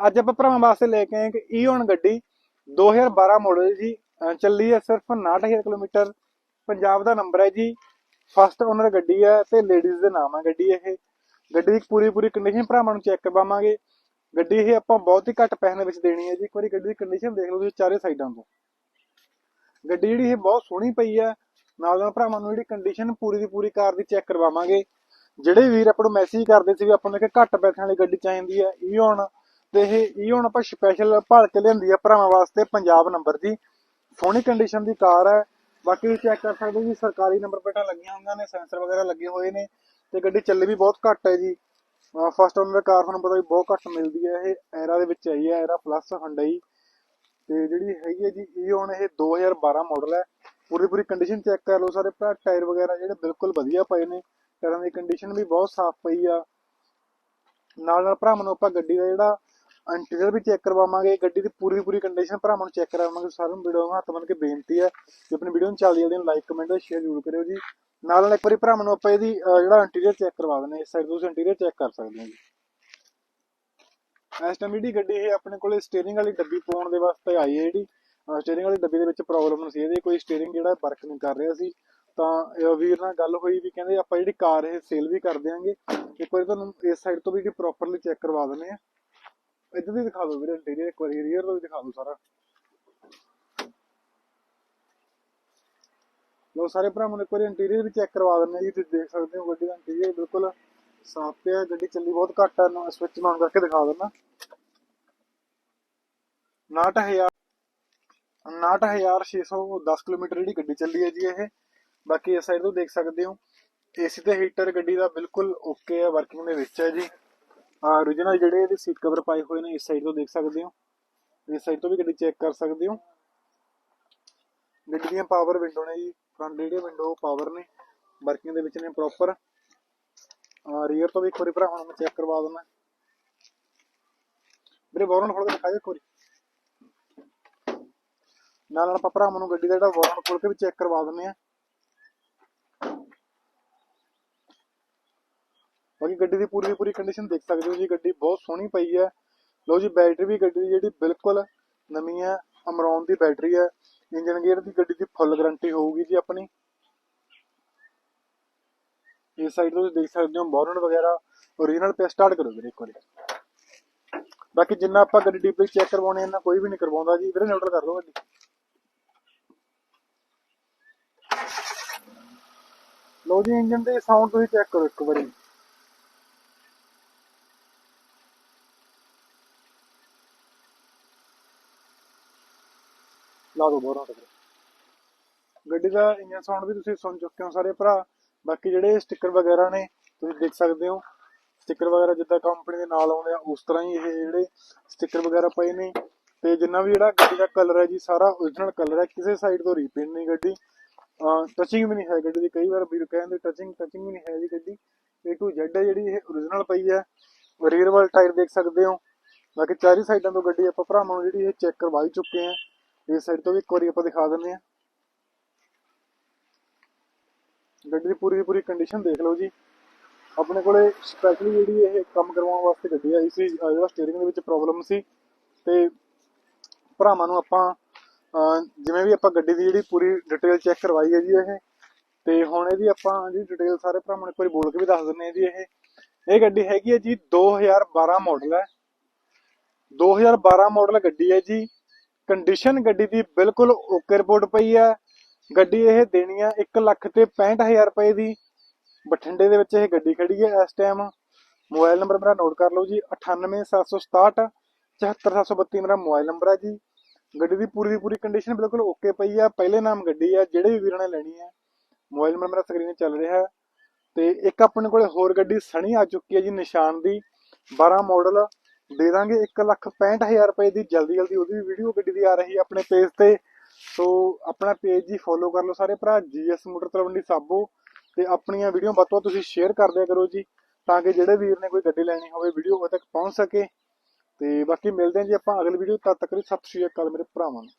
ਅੱਜ ਆਪਾਂ ਭਰਾਵਾਂ ਵਾਸਤੇ ਲੈ ਕੇ ਆਏ ਇੱਕ ਈਓਨ ਗੱਡੀ 2012 ਮਾਡਲ ਜੀ। ਚੱਲੀ ਹੈ ਸਿਰਫ 69000 ਕਿਲੋਮੀਟਰ। ਪੰਜਾਬ ਦਾ ਨੰਬਰ ਹੈ ਜੀ। ਫਸਟ ਓਨਰ ਗੱਡੀ ਹੈ ਤੇ ਲੇਡੀਜ਼ ਦੇ ਨਾਮ ਹੈ ਗੱਡੀ ਇਹ। ਗੱਡੀ ਦੀ ਪੂਰੀ ਪੂਰੀ ਕੰਡੀਸ਼ਨ ਭਰਾਵਾਂ ਨੂੰ ਚੈੱਕ ਕਰਵਾਵਾਂਗੇ। ਗੱਡੀ ਇਹ ਆਪਾਂ ਬਹੁਤ ਹੀ ਘੱਟ ਪੈਸੇ ਵਿੱਚ ਦੇਣੀ ਹੈ ਜੀ। ਇੱਕ ਵਾਰੀ ਗੱਡੀ ਦੀ ਕੰਡੀਸ਼ਨ ਦੇਖ ਲਓ ਤੁਸੀਂ ਚਾਰੇ ਸਾਈਡਾਂ ਤੋਂ। ਗੱਡੀ ਜਿਹੜੀ ਇਹ ਬਹੁਤ ਸੋਹਣੀ ਪਈ ਹੈ। ਨਾਲ ਨਾਲ ਭਰਾਵਾਂ ਨੂੰ ਜਿਹੜੀ ਕੰਡੀਸ਼ਨ ਪੂਰੀ ਦੀ ਪੂਰੀ ਕਾਰ ਦੀ ਚੈੱਕ ਕਰਵਾਵਾਂਗੇ। ਜਿਹੜੇ ਵੀਰ ਆਪਾਂ ਨੂੰ ਮੈਸੇਜ ਕਰਦੇ ਸੀ ਵੀ ਆਪਾਂ ਨੂੰ ਇੱਕ ਘੱਟ ਪੈਸਿਆਂ ਵਾਲੀ ਗੱਡੀ ਚਾਹੀਦੀ ਹੈ ਈਓਨ ਤੇ ਇਹ ਹੁਣ ਆਪਾਂ ਸਪੈਸ਼ਲ ਭਾਲ ਕੇ ਲਿਆਂਦੀ ਹੈ ਭਰਾਵਾਂ ਵਾਸਤੇ ਪੰਜਾਬ ਨੰਬਰ ਦੀ। ਸੋਹਣੀ ਕੰਡੀਸ਼ਨ ਦੀ ਕਾਰ ਹੈ ਬਾਕੀ ਚੈੱਕ ਕਰ ਸਕਦੇ ਹੋ ਜੀ, ਸਰਕਾਰੀ ਨੰਬਰ ਪਲੇਟਾਂ ਲੱਗੀਆਂ ਹੁੰਦੀਆਂ ਨੇ ਸੈਂਸਰ ਵਗੈਰਾ ਲੱਗੇ ਹੋਏ ਨੇ ਤੇ ਗੱਡੀ ਚੱਲੀ ਵੀ ਬਹੁਤ ਘੱਟ ਹੈ ਜੀ। ਫਸਟ ਓਨਰ ਕਾਰ ਤੁਹਾਨੂੰ ਪਤਾ ਵੀ ਬਹੁਤ ਘੱਟ ਮਿਲਦੀ ਹੈ। ਇਹ ਐਰਾ ਦੇ ਵਿੱਚ ਆਈ ਹੈ ਐਰਾ ਪਲੱਸ ਹੰਡਈ ਤੇ ਜਿਹੜੀ ਹੈਗੀ ਹੈ ਜੀ, ਇਹ ਹੁਣ ਇਹ 2012 ਮਾਡਲ ਹੈ। ਪੂਰੀ ਪੂਰੀ ਕੰਡੀਸ਼ਨ ਚੈੱਕ ਕਰ ਲਓ ਸਾਰੇ ਭਰਾ ਟਾਇਰ ਵਗੈਰਾ ਜਿਹੜੇ ਬਿਲਕੁਲ ਵਧੀਆ ਪਏ ਨੇ। ਟਾਇਰਾਂ ਦੀ ਕੰਡੀਸ਼ਨ ਵੀ ਬਹੁਤ ਸਾਫ਼ ਪਈ ਆ। ਨਾਲ ਨਾਲ ਭਰਾਵਾਂ ਨੂੰ ਆਪਾਂ ਗੱਡੀ ਦਾ ਜਿਹੜਾ ਇੰਟੀਰੀਅਰ ਵੀ ਚੈੱਕ ਕਰਵਾਵਾਂਗੇ, ਗੱਡੀ ਦੀ ਪੂਰੀ ਪੂਰੀ ਕੰਡੀਸ਼ਨ ਭਰਾਵਾਂ ਨੂੰ ਚੈੱਕ ਕਰਵਾਵਾਂਗੇ ਸਾਰਿਆਂ ਨੂੰ ਵੀਡੀਓ ਨੂੰ ਹੱਥ ਬੰਨ ਕੇ ਬੇਨਤੀ ਹੈ ਕਿ ਆਪਣੀ ਵੀਡੀਓ ਨੂੰ ਚੱਲਦੀ ਜਲਦੀ ਲਾਈਕ ਕਮੈਂਟ ਸ਼ੇਅਰ ਜ਼ਰੂਰ ਕਰਿਓ ਜੀ। ਨਾਲ ਨਾਲ ਇੱਕ ਵਾਰੀ ਭਰਾਵਾਂ ਨੂੰ ਆਪਾਂ ਇਹਦੀ ਜਿਹੜਾ ਇੰਟੀਰੀਅਰ ਚੈੱਕ ਕਰਵਾ ਦਿੰਦੇ ਇਸ ਸਾਈਡ ਤੋਂ ਤੁਸੀਂ ਇੰਟੀਰੀਅਰ ਚੈੱਕ ਕਰ ਸਕਦੇ ਹੋ ਜੀ। ਇਸ ਟਾਈਮ ਜਿਹੜੀ ਗੱਡੀ ਇਹ ਆਪਣੇ ਕੋਲੇ ਸਟੀਅਰਿੰਗ ਵਾਲੀ ਡੱਬੀ ਪਾਉਣ ਦੇ ਵਾਸਤੇ ਆਈ ਹੈ ਜਿਹੜੀ ਸਟੀਅਰਿੰਗ ਵਾਲੀ ਡੱਬੀ ਦੇ ਵਿੱਚ ਪ੍ਰੋਬਲਮ ਸੀ ਇਹਦੇ, ਕੋਈ ਸਟੀਅਰਿੰਗ ਜਿਹੜਾ ਵਰਕ ਨਹੀਂ ਕਰ ਰਿਹਾ ਸੀ। ਤਾਂ ਵੀਰ ਨਾਲ ਗੱਲ ਹੋਈ ਵੀ ਕਹਿੰਦੇ ਆਪਾਂ ਜਿਹੜੀ ਕਾਰ ਇਹ ਸੇਲ ਵੀ ਕਰ ਦਿਆਂਗੇ। ਇੱਕ ਵਾਰੀ ਤੁਹਾਨੂੰ ਇਸ ਸਾਈਡ ਤੋਂ ਵੀ ਜਿਹੜੀ ਪ੍ਰੋਪਰਲੀ ਚੈੱਕ ਕਰਵਾ ਦਿੰਦੇ ਆ ਇੱਧਰ ਵੀ ਦਿਖਾ ਦਿਓ ਵੀਰੇ ਇੰਟੀਰੀਅਰ ਇੱਕ ਵਾਰੀ ਰੀਅਰ ਤੋਂ ਵੀ ਦਿਖਾ ਦਿਓ ਸਾਰਾ। ਲੋ ਸਾਰੇ ਭਰਾਵਾਂ ਨੂੰ ਇੱਕ ਵਾਰੀ ਇੰਟੀਰੀਅਰ ਵੀ ਚੈੱਕ ਕਰਵਾ ਦਿੰਦੇ ਜੀ, ਤੁਸੀਂ ਦੇਖ ਸਕਦੇ ਹੋ ਗੱਡੀ ਦਾ ਇੰਟੀਰੀਅਰ ਬਿਲਕੁਲ ਸਾਫ਼ ਪਿਆ ਗੱਡੀ ਚੱਲੀ ਬਹੁਤ ਘੱਟ ਹੈ ਸਵਿਚ ਆਨ ਕਰਕੇ ਦਿਖਾ ਦਿੰਦਾ। 90000 99610 ਕਿਲੋਮੀਟਰ ਜਿਹੜੀ ਗੱਡੀ ਚੱਲੀ ਹੈ ਜੀ ਇਹ। ਬਾਕੀ ਇਸ ਸਾਈਡ ਤੋਂ ਦੇਖ ਸਕਦੇ ਹੋ ਏਸੀ ਤੇ ਹੀਟਰ ਗੱਡੀ ਦਾ ਬਿਲਕੁਲ ਓਕੇ ਹੈ ਵਰਕਿੰਗ ਦੇ ਵਿੱਚ ਹੈ ਜੀ। Origignal ਜਿਹੜੇ ਇਹਦੇ ਸੀਟ ਕਵਰ ਪਾਏ ਹੋਏ ਨੇ, ਇਸ ਸਾਈਡ ਤੋਂ ਦੇਖ ਸਕਦੇ ਹੋ। ਇਸ ਸਾਈਡ ਤੋਂ ਵੀ ਗੱਡੀ ਚੈੱਕ ਕਰ ਸਕਦੇ ਹੋ। ਗੱਡੀ ਦੀਆਂ ਪਾਵਰ ਵਿੰਡੋ ਨੇ ਜੀ ਫਰੰਟ ਜਿਹੜੇ ਵਿੰਡੋ ਪਾਵਰ ਨੇ ਵਰਕਿੰਗ ਦੇ ਵਿੱਚ ਨੇ ਪ੍ਰੋਪਰ ਰੀਅਰ ਤੋਂ ਵੀ ਇੱਕ ਵਾਰੀ ਭਰਾਵਾਂ ਨੂੰ ਮੈਂ ਚੈੱਕ ਕਰਵਾ ਦਿੰਦਾ। ਵੀਰੇ ਵਾਰਨ ਖੋਲ ਕੇ ਦਿਖਾਇਓ ਇੱਕ ਵਾਰੀ। ਨਾਲ ਨਾਲ ਆਪਾਂ ਭਰਾਵਾਂ ਨੂੰ ਗੱਡੀ ਦਾ ਜਿਹੜਾ ਵਾਰਨ ਖੋਲ ਕੇ ਵੀ ਚੈੱਕ ਕਰਵਾ ਦਿੰਦੇ ਆ ਬਾਕੀ ਗੱਡੀ ਦੀ ਪੂਰੀ ਦੀ ਪੂਰੀ ਕੰਡੀਸ਼ਨ ਦੇਖ ਸਕਦੇ ਹੋ ਜੀ, ਗੱਡੀ ਬਹੁਤ ਸੋਹਣੀ ਪਈ ਹੈ। ਲੋ ਜੀ ਬੈਟਰੀ ਵੀ ਗੱਡੀ ਦੀ ਜਿਹੜੀ ਬਿਲਕੁਲ ਨਵੀਂ ਹੈ, ਅਮਰੌਨ ਦੀ ਬੈਟਰੀ ਹੈ। ਇੰਜਨ ਗੇਅਰ ਦੀ ਗੱਡੀ ਦੀ ਫੁੱਲ ਗਾਰੰਟੀ ਹੋਊਗੀ ਜੀ ਆਪਣੀ। ਇਸ ਸਾਈਡ ਤੋਂ ਤੁਸੀਂ ਦੇਖ ਸਕਦੇ ਹੋ ਬੋਨਟ ਵਗੈਰਾ। ਓਰੀਜਨਲ ਪੇ ਸਟਾਰਟ ਕਰੋ ਵੀਰੇ ਇੱਕ ਵਾਰੀ। ਬਾਕੀ ਜਿੰਨਾ ਆਪਾਂ ਗੱਡੀ ਡੀਪਲੀ ਚੈੱਕ ਕਰਵਾਉਣੇ ਇਹਨਾਂ ਕੋਈ ਵੀ ਨਹੀਂ ਕਰਵਾਉਂਦਾ ਜੀ। ਵੀਰੇ ਨਿਊਟਰਲ ਕਰ ਲਓ ਗੱਡੀ। ਲੋ ਜੀ ਇੰਜਨ ਦੇ ਸਾਊਂਡ ਤੁਸੀਂ ਚੈੱਕ ਕਰੋ ਇੱਕ ਵਾਰੀ। ਲਾ ਦੋ ਬੋਰਾਂ ਤੇ ਗੱਡੀ ਦਾ ਇੰਜਨ ਸਾਊਂਡ ਵੀ ਤੁਸੀਂ ਸੁਣ ਚੁੱਕੇ ਹੋ ਸਾਰੇ ਭਰਾ। ਬਾਕੀ ਜਿਹੜੇ ਸਟicker ਵਗੈਰਾ ਨੇ, ਤੁਸੀਂ ਦੇਖ ਸਕਦੇ ਹੋ। ਸਟicker ਵਗੈਰਾ ਜਿੱਦਾਂ ਕੰਪਨੀ ਦੇ ਨਾਲ ਆਉਂਦੇ ਆ, ਉਸ ਤਰ੍ਹਾਂ ਹੀ ਇਹ ਜਿਹੜੇ ਸਟicker ਵਗੈਰਾ ਪਏ ਨੇ। ਤੇ ਜਿੰਨਾ ਵੀ ਜਿਹੜਾ ਗੱਡੀ ਦਾ ਕਲਰ ਹੈ ਜੀ, ਸਾਰਾ origignal ਕਲਰ ਹੈ। ਕਿਸੇ ਸਾਈਡ ਤੋਂ ਰੀਪੇਂਟ ਨਹੀਂ ਗੱਡੀ। ਟਚਿੰਗ ਵੀ ਨਹੀਂ ਹੈ ਗੱਡੀ ਦੀ। ਕਈ ਵਾਰ ਵੀਰ ਕਹਿੰਦੇ ਟਚਿੰਗ ਟਚਿੰਗ ਵੀ ਨਹੀਂ ਹੈ ਜੀ ਗੱਡੀ। A to Z ਹੈ ਜਿਹੜੀ ਇਹ origignal ਪਈ ਹੈ। ਰੀਅਰ ਵਾਲ ਟਾਇਰ ਦੇਖ ਸਕਦੇ ਹੋ। ਬਾਕੀ ਚਾਰੀ ਸਾਈਡਾਂ ਤੋਂ ਗੱਡੀ ਆਪਾਂ ਭਰਾਵਾਂ ਨੂੰ ਜਿਹੜੀ ਇਹ ਚੈੱਕ ਕਰਵਾਈ ਚੁੱਕੇ ਆ ਇਸ ਸਾਈਡ ਤੋਂ ਵੀ ਇੱਕ ਵਾਰੀ ਆਪਾਂ ਦਿਖਾ ਦਿੰਦੇ ਆ ਗੱਡੀ ਦੀ ਪੂਰੀ ਦੀ ਪੂਰੀ ਕੰਡੀਸ਼ਨ ਦੇਖ ਲਓ ਜੀ। ਆਪਣੇ ਕੋਲੇ ਸਪੈਸ਼ਲੀ ਜਿਹੜੀ ਇਹ ਕੰਮ ਕਰਵਾਉਣ ਵਾਸਤੇ ਗੱਡੀ ਆਈ ਸੀ ਜਿਹੜਾ ਸਟੀਅਰਿੰਗ ਦੇ ਵਿੱਚ ਪ੍ਰੋਬਲਮ ਸੀ ਤੇ ਭਰਾਵਾਂ ਨੂੰ ਆਪਾਂ ਜਿਵੇਂ ਵੀ ਆਪਾਂ ਗੱਡੀ ਦੀ ਜਿਹੜੀ ਪੂਰੀ ਡਿਟੇਲ ਚੈੱਕ ਕਰਵਾਈ ਹੈ ਜੀ ਇਹ, ਤੇ ਹੁਣ ਇਹਦੀ ਆਪਾਂ ਜਿਹੜੀ ਡਿਟੇਲ ਸਾਰੇ ਭਰਾਵਾਂ ਨੂੰ ਇੱਕ ਵਾਰੀ ਬੋਲ ਕੇ ਵੀ ਦੱਸ ਦਿੰਦੇ ਆ ਜੀ ਇਹ। ਇਹ ਗੱਡੀ ਹੈਗੀ ਹੈ ਜੀ 2012 ਮਾਡਲ ਹੈ। 2012 ਮਾਡਲ ਗੱਡੀ ਹੈ ਜੀ। ਕੰਡੀਸ਼ਨ ਗੱਡੀ ਦੀ ਬਿਲਕੁਲ ਓਕੇ ਰਿਪੋਰਟ ਪਈ ਹੈ ਗੱਡੀ ਇਹ ਦੇਣੀ ਹੈ 1 ਲੱਖ ਤੇ 65000 ਰੁਪਏ ਦੀ। ਬਠਿੰਡੇ ਦੇ ਵਿੱਚ ਇਹ ਗੱਡੀ ਖੜੀ ਹੈ ਇਸ ਟਾਈਮ ਮੋਬਾਈਲ ਨੰਬਰ ਮੇਰਾ ਨੋਟ ਕਰ ਲਓ ਜੀ 98767 74732 ਮੇਰਾ ਮੋਬਾਈਲ ਨੰਬਰ ਹੈ ਜੀ। ਗੱਡੀ ਦੀ ਪੂਰੀ ਦੀ ਪੂਰੀ ਕੰਡੀਸ਼ਨ ਬਿਲਕੁਲ ਓਕੇ ਪਈ ਆ। ਪਹਿਲੇ ਨਾਮ ਗੱਡੀ ਆ, ਜਿਹੜੇ ਵੀ ਵੀਰਾਂ ਨੇ ਲੈਣੀ ਹੈ ਮੋਬਾਈਲ ਨੰਬਰ ਮੇਰਾ ਸਕਰੀਨ 'ਤੇ ਚੱਲ ਰਿਹਾ। ਹੈ ਤੇ ਇੱਕ ਆਪਣੇ ਕੋਲੇ ਹੋਰ ਗੱਡੀ ਸਣੀ ਆ ਚੁੱਕੀ ਹੈ ਜੀ, ਨਿਸ਼ਾਨ ਦੀ। 12 ਮਾਡਲ ਦੇ ਦਾਂਗੇ 165000 ਰੁਪਏ ਦੀ, ਜਲਦੀ ਜਲਦੀ ਉਹਦੀ ਵੀ ਵੀਡੀਓ ਗੱਡੀ ਦੀ ਆ ਰਹੀ ਹੈ ਆਪਣੇ ਪੇਜ ਤੇ। ਸੋ ਆਪਣਾ ਪੇਜ ਜੀ ਫੋਲੋ ਕਰ ਲਓ ਸਾਰੇ ਭਰਾ ਜੀਐਸ ਮੋਟਰ ਤਲਵੰਡੀ ਸਾਬੋ। ਤੇ ਆਪਣੀਆਂ ਵੀਡੀਓ ਵੱਧ ਤੋਂ ਤੁਸੀਂ ਸ਼ੇਅਰ ਕਰ ਦਿਆ ਕਰੋ ਜੀ, ਤਾਂ ਕਿ ਜਿਹੜੇ ਵੀਰ ਨੇ ਕੋਈ ਗੱਡੀ ਲੈਣੀ ਹੋਵੇ ਵੀਡੀਓ ਉਹ ਤੱਕ ਪਹੁੰਚ ਸਕੇ। ਤੇ ਬਾਕੀ ਮਿਲਦੇ ਹਾਂ ਜੀ ਆਪਾਂ ਅਗਲੀ ਵੀਡੀਓ ਤਦ ਤੱਕ ਲਈ ਸਤਿ ਸ਼੍ਰੀ ਅਕਾਲ ਮੇਰੇ ਭਰਾਵਾਂ ਨੂੰ।